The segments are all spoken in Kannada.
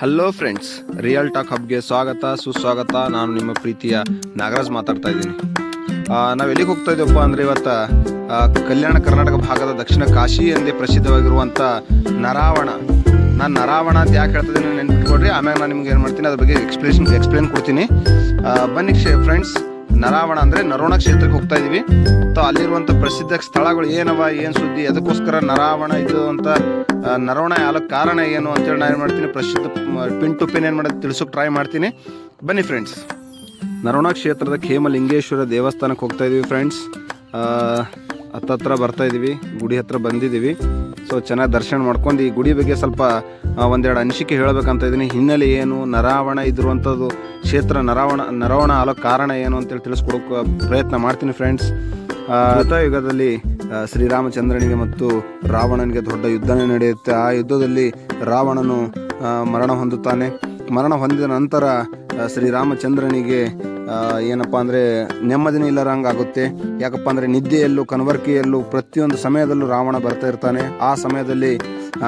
ಹಲೋ ಫ್ರೆಂಡ್ಸ್ ರಿಯಲ್ ಟಾಕ್ ಹಬ್ಗೆ ಸ್ವಾಗತ, ಸುಸ್ವಾಗತ. ನಾನು ನಿಮ್ಮ ಪ್ರೀತಿಯ ನಾಗರಾಜ್ ಮಾತಾಡ್ತಾ ಇದ್ದೀನಿ. ನಾವು ಎಲ್ಲಿಗೆ ಹೋಗ್ತಾ ಇದ್ದೀವಪ್ಪ ಅಂದರೆ ಇವತ್ತು ಕಲ್ಯಾಣ ಕರ್ನಾಟಕ ಭಾಗದ ದಕ್ಷಿಣ ಕಾಶಿ ಎಂದೇ ಪ್ರಸಿದ್ಧವಾಗಿರುವಂಥ ನರಾವಣ. ನಾನು ನರಾವಣ ಅಂತ ಯಾಕೆ ಹೇಳ್ತಿದ್ದೀನಿ ನೆನ್ಪಿಟ್ಕೊಡ್ರಿ ಆಮೇಲೆ ನಾನು ನಿಮ್ಗೆ ಏನು ಮಾಡ್ತೀನಿ, ಅದ್ರ ಬಗ್ಗೆ ಎಕ್ಸ್ಪ್ಲೇಷನ್ ಎಕ್ಸ್ಪ್ಲೇನ್ ಕೊಡ್ತೀನಿ. ಬನ್ನಿ ಫ್ರೆಂಡ್ಸ್ ನರಾವಣ ಅಂದರೆ ನರೋಣ ಕ್ಷೇತ್ರಕ್ಕೆ ಹೋಗ್ತಾ ಇದೀವಿ. ಸೊ ಅಲ್ಲಿರುವಂಥ ಪ್ರಸಿದ್ಧ ಸ್ಥಳಗಳು ಏನವ, ಏನು ಸುದ್ದಿ? ಅದಕ್ಕೋಸ್ಕರ ನರಾವಣ ಇದು ಅಂತ ನರೋಣ ಯಾಲಕ್ಕೆ ಕಾರಣ ಏನು ಅಂತೇಳಿ ನಾನು ಏನು ಮಾಡ್ತೀನಿ, ಪ್ರಸಿದ್ಧ ಪಿನ್ ಟು ಪಿನ್ ಏನು ಮಾಡೋದು ತಿಳ್ಸೋಕೆ ಟ್ರೈ ಮಾಡ್ತೀನಿ. ಬನ್ನಿ ಫ್ರೆಂಡ್ಸ್ ನರೋಣ ಕ್ಷೇತ್ರದ ಖೇಮಲಿಂಗೇಶ್ವರ ದೇವಸ್ಥಾನಕ್ಕೆ ಹೋಗ್ತಾ ಇದೀವಿ ಫ್ರೆಂಡ್ಸ್ ಹತ್ತತ್ರ ಬರ್ತಾ ಇದೀವಿ, ಗುಡಿ ಹತ್ರ ಬಂದಿದ್ದೀವಿ ಸೊ ಚೆನ್ನಾಗಿ ದರ್ಶನ ಮಾಡ್ಕೊಂಡು ಈ ಗುಡಿ ಬಗ್ಗೆ ಸ್ವಲ್ಪ ಒಂದೆರಡು ಅನಿಸಿಕೆ ಹೇಳಬೇಕಂತ ಇದ್ದೀನಿ. ಹಿನ್ನೆಲೆ ಏನು, ನರಾವಣ ಇದ್ದಿರುವಂಥದ್ದು ಕ್ಷೇತ್ರ ನರಾವಣ ನರಾವಣ ಆಲೋ ಕಾರಣ ಏನು ಅಂತೇಳಿ ತಿಳಿಸ್ಕೊಡೋಕೆ ಪ್ರಯತ್ನ ಮಾಡ್ತೀನಿ ಫ್ರೆಂಡ್ಸ್ ಯುಗದಲ್ಲಿ ಶ್ರೀರಾಮಚಂದ್ರನಿಗೆ ಮತ್ತು ರಾವಣನಿಗೆ ದೊಡ್ಡ ಯುದ್ಧನೇ ನಡೆಯುತ್ತೆ. ಆ ಯುದ್ಧದಲ್ಲಿ ರಾವಣನು ಮರಣ ಹೊಂದುತ್ತಾನೆ. ಮರಣ ಹೊಂದಿದ ನಂತರ ಶ್ರೀರಾಮಚಂದ್ರನಿಗೆ ಏನಪ್ಪ ಅಂದರೆ ನೆಮ್ಮದಿನೇ ಇಲ್ಲರಂಗೆ ಆಗುತ್ತೆ ಯಾಕಪ್ಪ ಅಂದರೆ ನಿದ್ದೆಯಲ್ಲೂ ಕನವರ್ಕೆಯಲ್ಲೂ ಪ್ರತಿಯೊಂದು ಸಮಯದಲ್ಲೂ ರಾವಣ ಬರ್ತಾ ಇರ್ತಾನೆ. ಆ ಸಮಯದಲ್ಲಿ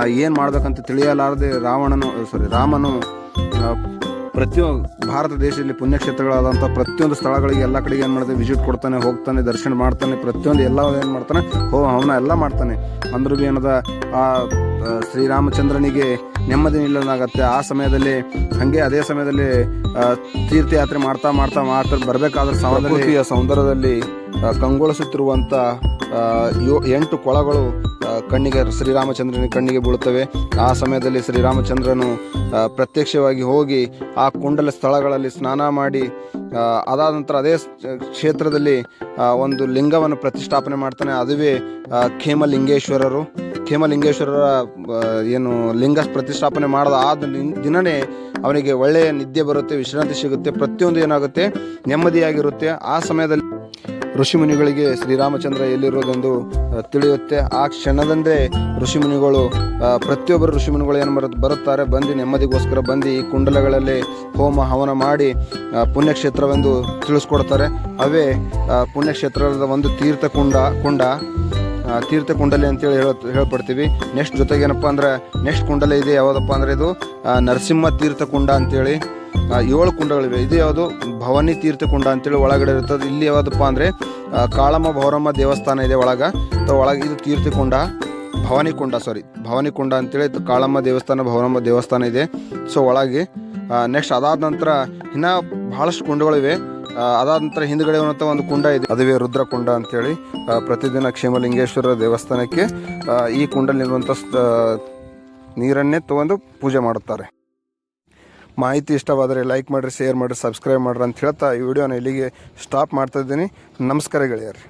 ಏನು ಮಾಡ್ಬೇಕಂತ ತಿಳಿಯಲಾರದೆ ರಾವಣನು ಸಾರಿ ರಾಮನು ಪ್ರತಿಯೊಂದು ಭಾರತ ದೇಶದಲ್ಲಿ ಪುಣ್ಯಕ್ಷೇತ್ರಗಳಾದಂಥ ಪ್ರತಿಯೊಂದು ಸ್ಥಳಗಳಿಗೆ ಎಲ್ಲ ಕಡೆಗೆ ಏನು ಮಾಡ್ತಾನೆ ವಿಸಿಟ್ ಕೊಡ್ತಾನೆ, ಹೋಗ್ತಾನೆ, ದರ್ಶನ ಮಾಡ್ತಾನೆ, ಪ್ರತಿಯೊಂದು ಎಲ್ಲ ಏನು ಮಾಡ್ತಾನೆ, ಹೋ, ಅವನ ಎಲ್ಲ ಮಾಡ್ತಾನೆ. ಅಂದ್ರೂ ಏನದ, ಆ ಶ್ರೀರಾಮಚಂದ್ರನಿಗೆ ನೆಮ್ಮದಿ ನಿಲ್ಲದಾಗತ್ತೆ. ಆ ಸಮಯದಲ್ಲಿ, ಹಾಗೆ ಅದೇ ಸಮಯದಲ್ಲಿ ತೀರ್ಥಯಾತ್ರೆ ಮಾಡ್ತಾ ಮಾಡ್ತಾ ಮಾಡ್ತಾ ಬರಬೇಕಾದ್ರೆ ಸೌಂದರ್ಯದಲ್ಲಿ ಕಂಗೊಳಿಸುತ್ತಿರುವಂಥ ಆ, ಎಂಟು ಕೊಳಗಳು ಕಣ್ಣಿಗೆ ಶ್ರೀರಾಮಚಂದ್ರನ ಕಣ್ಣಿಗೆ ಬೀಳುತ್ತವೆ. ಆ ಸಮಯದಲ್ಲಿ ಶ್ರೀರಾಮಚಂದ್ರನು ಆ, ಪ್ರತ್ಯಕ್ಷವಾಗಿ ಹೋಗಿ ಆ ಕುಂಡಲ ಸ್ಥಳಗಳಲ್ಲಿ ಸ್ನಾನ ಮಾಡಿ ಆ, ಅದಾದ ನಂತರ ಅದೇ ಕ್ಷೇತ್ರದಲ್ಲಿ ಒಂದು ಲಿಂಗವನ್ನು ಪ್ರತಿಷ್ಠಾಪನೆ ಮಾಡ್ತಾನೆ. ಅದುವೇ ಆ, ಖೇಮಲಿಂಗೇಶ್ವರರು. ಖೇಮಲಿಂಗೇಶ್ವರರ ಆ, ಏನು ಲಿಂಗ ಪ್ರತಿಷ್ಠಾಪನೆ ಮಾಡಿದ ದಿನ- ದಿನನೇ ಅವನಿಗೆ ಒಳ್ಳೆಯ ನಿದ್ದೆ ಬರುತ್ತೆ ವಿಶ್ರಾಂತಿ ಸಿಗುತ್ತೆ. ಪ್ರತಿಯೊಂದು ಏನಾಗುತ್ತೆ? ನೆಮ್ಮದಿಯಾಗಿರುತ್ತೆ. ಆ ಸಮಯದಲ್ಲಿ ಋಷಿಮುನಿಗಳಿಗೆ ಶ್ರೀರಾಮಚಂದ್ರ ಎಲ್ಲಿರೋದೆಂದು ತಿಳಿಯುತ್ತೆ. ಆ ಕ್ಷಣದಂದೇ ಋಷಿಮುನಿಗಳು ಪ್ರತಿಯೊಬ್ಬರು ಋಷಿಮುನಿಗಳು ಏನು ಬರುತ್ತೆ ಬರುತ್ತಾರೆ, ಬಂದು ನೆಮ್ಮದಿಗೋಸ್ಕರ ಬಂದು ಈ ಕುಂಡಲಗಳಲ್ಲಿ ಹೋಮ ಹವನ ಮಾಡಿ ಪುಣ್ಯಕ್ಷೇತ್ರವೆಂದು ತಿಳಿಸ್ಕೊಡ್ತಾರೆ. ಅವೇ ಪುಣ್ಯಕ್ಷೇತ್ರದ ಒಂದು ತೀರ್ಥ ಕುಂಡ ತೀರ್ಥ ಕುಂಡಲಿ ಅಂತೇಳಿ ಹೇಳ ಹೇಳ್ಪಡ್ತೀವಿ. ನೆಕ್ಸ್ಟ್ ಜೊತೆಗೆ ಏನಪ್ಪ ಅಂದ್ರೆ, ನೆಕ್ಸ್ಟ್ ಕುಂಡಲ ಇದೆ ಯಾವುದಪ್ಪ ಅಂದ್ರೆ ಇದು ನರಸಿಂಹ ತೀರ್ಥ ಕುಂಡ ಅಂತೇಳಿ ಏಳು ಕುಂಡಗಳಿವೆ. ಇದು ಯಾವುದು? ಭವಾನಿ ತೀರ್ಥ ಕುಂಡ ಅಂತೇಳಿ ಒಳಗಡೆ ಇರ್ತದೆ. ಇಲ್ಲಿ ಯಾವುದಪ್ಪ ಅಂದರೆ ಕಾಳಮ್ಮ ಭೌರಮ್ಮ ದೇವಸ್ಥಾನ ಇದೆ ಒಳಗ. ಒಳಗೆ ಇದು ತೀರ್ಥ ಕುಂಡ ಭವಾನಿ ಕುಂಡ ಸಾರಿ ಭವಾನಿ ಕುಂಡ ಅಂತೇಳಿ ಕಾಳಮ್ಮ ದೇವಸ್ಥಾನ ಭೌರಮ್ಮ ದೇವಸ್ಥಾನ ಇದೆ. ಸೊ ಒಳಗೆ ನೆಕ್ಸ್ಟ್ ಅದಾದ ನಂತರ ಇನ್ನ ಬಹಳಷ್ಟು ಕುಂಡಗಳಿವೆ ಅದಾದ ನಂತರ ಹಿಂದ್ಗಡೆ ಇರುವಂಥ ಒಂದು ಕುಂಡ ಇದೆ. ಅದುವೇ ರುದ್ರ ಕುಂಡ ಅಂತೇಳಿ ಪ್ರತಿದಿನ ಕ್ಷೇಮಲಿಂಗೇಶ್ವರ ದೇವಸ್ಥಾನಕ್ಕೆ ಈ ಕುಂಡಲ್ಲಿರುವಂಥ ಸ- ನೀರನ್ನೇ ತಗೊಂಡು ಪೂಜೆ ಮಾಡುತ್ತಾರೆ. ಮಾಹಿತಿ ಇಷ್ಟವಾದರೆ ಲೈಕ್ ಮಾಡಿರಿ ಶೇರ್ ಮಾಡಿರಿ ಸಬ್ಸ್ಕ್ರೈಬ್ ಮಾಡಿರಿ ಅಂತ ಹೇಳ್ತಾ ಈ ವಿಡಿಯೋನ ಇಲ್ಲಿಗೆ ಸ್ಟಾಪ್ ಮಾಡ್ತಾ ಇದ್ದೀನಿ. ನಮಸ್ಕಾರ ಗೆಳೆಯರಿ.